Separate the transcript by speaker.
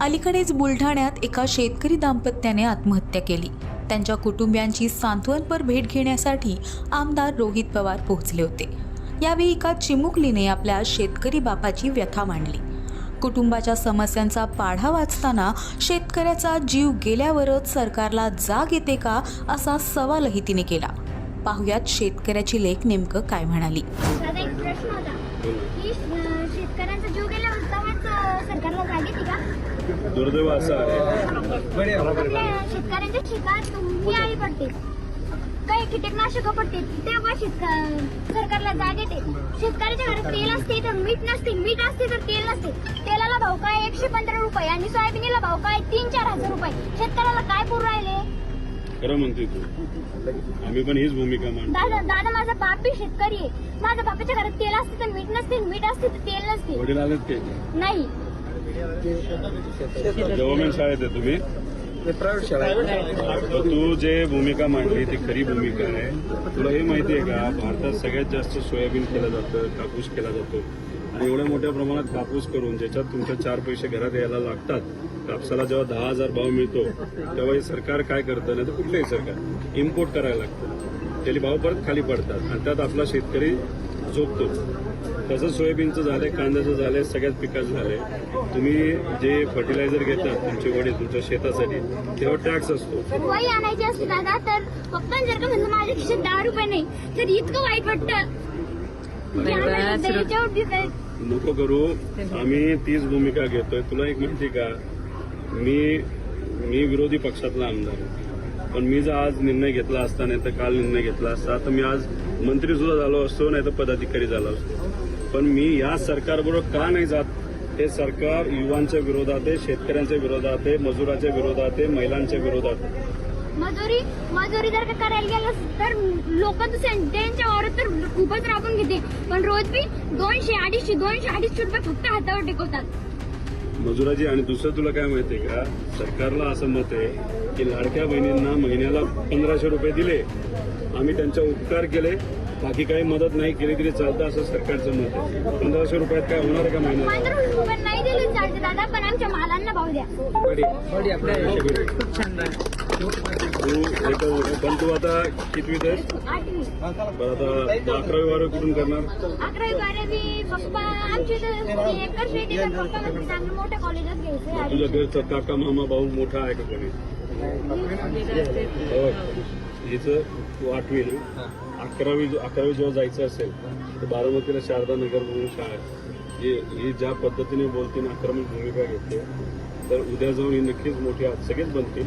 Speaker 1: अलीकडेच बुलढाण्यात एका शेतकरी दाम्पत्याने आत्महत्या केली. त्यांच्या कुटुंबियांची सांत्वनपर भेट घेण्यासाठी आमदार रोहित पवार पोहोचले होते. यावेळी एका चिमुकलीने आपल्या शेतकरी बापाची व्यथा मांडली. कुटुंबाच्या समस्यांचा पाढा वाचताना शेतकऱ्याचा जीव गेल्यावरच सरकारला जाग येते का असा सवालही तिने केला. पाहुयात शेतकऱ्याची लेख नेमकं काय म्हणाली.
Speaker 2: शेतकऱ्यांचा जीव गेल्यावर तेव्हाच अं, सरकारला जाग येते का?
Speaker 3: दुर्दैव असं आहे.
Speaker 2: आपल्या शेतकऱ्यांच्या शेतात तुम्ही आई पडते. काही कीटकनाशक पडते. तेव्हा शेतक सरकारला जाग येते शेतकऱ्याच्या घरात तेल असते तर मीठ नसते. मीठ असते तर तेल नसते. तेलाला भाव काय? एकशे पंधरा रुपये. आणि सोयाबीनला भाव काय? तीन चार हजार रुपये. शेतकऱ्याला काय पुरू राहिले?
Speaker 3: खरं म्हणतोय तू. आम्ही पण हीच भूमिका मांडतो.
Speaker 2: दादा दादा माझा बाप शेतकरी आहे. माझ्या बापाच्या घरात तेल असते तर मीठ नसते मीठ असते तर तेल नसते.
Speaker 3: वडील आलेत ते.
Speaker 2: नाही.
Speaker 3: गव्हर्नमेंट शाळेत आहे तुम्ही?
Speaker 4: प्रायव्हेट शाळा आहे.
Speaker 3: तर तू जे भूमिका मांडली ती खरी भूमिका आहे. तुला हे माहिती आहे का? भारतात सगळ्यात जास्त सोयाबीन केलं जातं कापूस केला जातो. आणि एवढ्या मोठ्या प्रमाणात कापूस करून ज्याच्यात तुमच्या चार पैसे घरात यायला लागतात कापसाला जेव्हा दहा हजार भाव मिळतो तेव्हा हे सरकार काय करतं? नाही तर कुठलंही सरकार. इम्पोर्ट करायला लागतं. त्याला भाव परत खाली पडतात आणि त्यात आपला शेतकरी झोपतो तसं सोयाबीनचं झालंय कांद्याचं झालंय सगळ्याच पिकाचं झालंय. तुम्ही जे फर्टिलायझर घेतात तुमचे वडील तुमच्या शेतासाठी तेव्हा टॅक्स असतो.
Speaker 2: आणायची असते दादा तर पप्पा जर का म्हणलं माझ्या खिशात दहा रुपये नाही. तर इतकं वाईट वाटतं.
Speaker 3: नको करू. आम्ही तीच भूमिका घेतोय. तुला एक माहिती का? मी मी विरोधी पक्षातला आमदार आहे. पण मी जर आज निर्णय घेतला असता नाही तर काल निर्णय घेतला असता तर मी आज मंत्री सुद्धा झालो असतो नाही तर पदाधिकारी झालो असतो. पण मी या सरकारबरोबर का नाही जात? हे सरकार युवांच्या विरोधात आहे शेतकऱ्यांच्या विरोधात आहे मजुराच्या विरोधात आहे महिलांच्या विरोधात आहे.
Speaker 2: मजुरी मजुरी जर का करायला गेलं तर लोक त्यांच्या वावरात तर खूपच राबून घेते. पण रोज बी दोनशे अडीचशे दोनशे अडीचशे रुपये फक्त हातावर टेकवतात.
Speaker 3: मजुराची आणि दुसरं तुला काय माहितीये का? सरकारला असं मत आहे की लाडक्या बहिणींना महिन्याला पंधराशे रुपये दिले. आम्ही त्यांचा उपकार केले. बाकी काही मदत नाही केली तरी चालतं असं सरकारचं मत आहे. पंधराशे रुपयात काय होणार आहे का महिन्याला?
Speaker 2: पंधरा रुपये नाही दिले चालते दादा पण आमच्या मालांना भाव द्या.
Speaker 4: आहे.
Speaker 3: पण तू आता कितवीत बरं आता अकरावी बारावी कुठून करणार?
Speaker 2: अकरावी बारावी पप्पा आमची तर एकच शेती पण पप्पा चांगलं मोठ्या कॉलेजात घ्यायचं
Speaker 3: तुझ्या घरचा काका मामा भाऊ मोठा आहे का कोणी? हो. हिचं तू आठवी अकरावी अकरावी जेव्हा जायचं असेल तर बारामतीला शारदा नगर म्हणून शाळा आहे. ही ही ज्या पद्धतीने बोलते ना आक्रमक भूमिका घेते तर उद्या जाऊन ही नक्कीच मोठी आ- सगळेच बनतील.